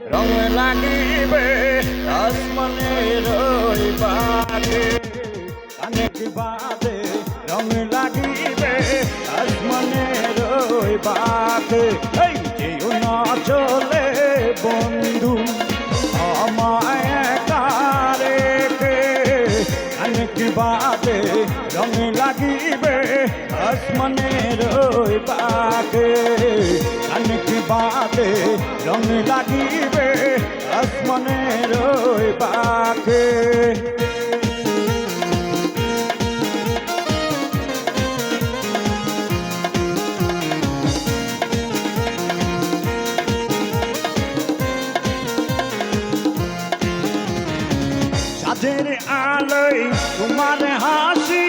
রং লাগিবে আসমানের বাগে অনেক বাদে রং লাগিবে আসমানের বাগে এই যেও না চলে বন্ধু, আমায় একা রেখে। অনেক বাদে রং লাগিবে আসমানের ওই বাদে রং লাগিবে আসমানের ওই সাজের আলোয় তোমার হাসি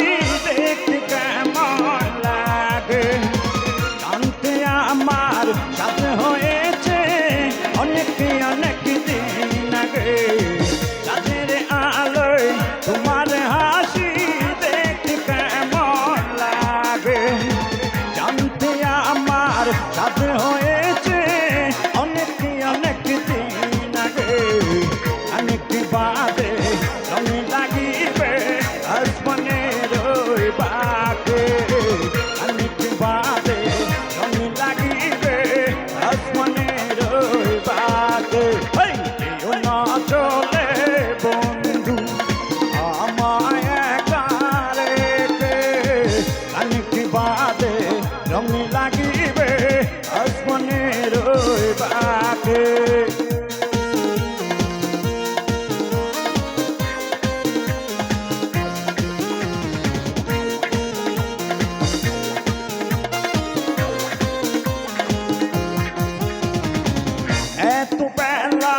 বেলা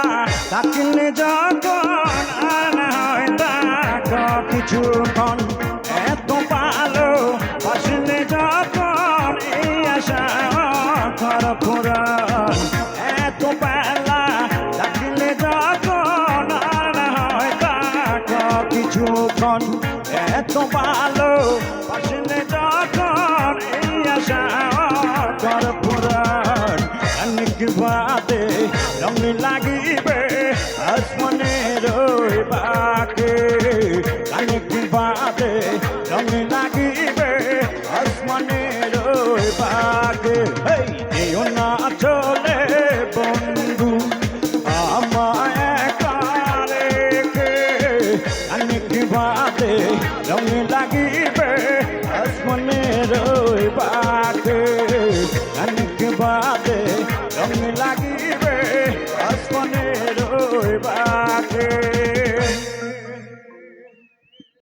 ডাকলে যখন আনা হয় ডাক কিছুক্ষণ এত ভালো বাসলে যখন এই আশা ঘর পুরান এত বেলা ডাকলে যখন আনা হয় ডাক কিছুক্ষণ এত ভালো বাসলে যখন জয় বাকে কানে কুবাতে রঙে লাগিবে আসমানে জয় বাকে এই না চলে বন্ধু, আমায় একা রেখে কানে কুবাতে